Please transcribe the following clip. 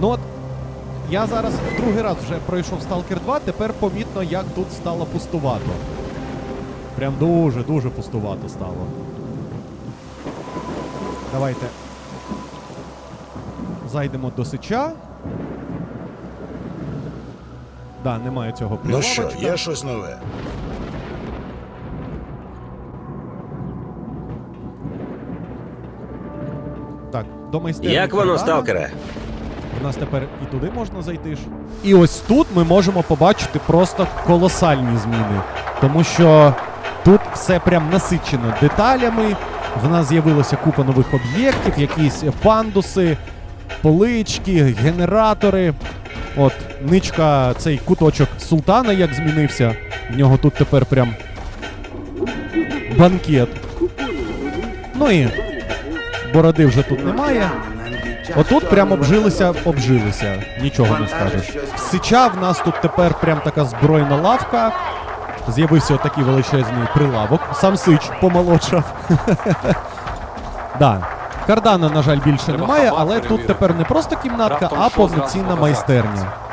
Ну от я зараз в другий раз вже пройшов Stalker 2, тепер помітно, як тут стало пустувато. Прям дуже, дуже пустувато стало. Давайте. Зайдемо до сича. Да, немає цього Ну що, прилавочка. є щось нове? Так, до майстерні. Як воно, Кардана. сталкере? У нас тепер і туди можна зайти ж. І ось тут ми можемо побачити просто колосальні зміни. Тому що тут все прям насичено деталями. В нас з'явилася купа нових об'єктів, якісь пандуси, полички, генератори. От, ничка, цей куточок султана як змінився. В нього тут тепер прям банкет. Ну і бороди вже тут немає. Отут прям обжилися, обжилися. Нічого не скажеш. Сича в нас тут тепер прям така збройна лавка. З'явився отакий величезний прилавок. Сам Сич помолодшав. да. Кардана, на жаль, більше немає, але тут тепер не просто кімнатка, а повноцінна майстерня.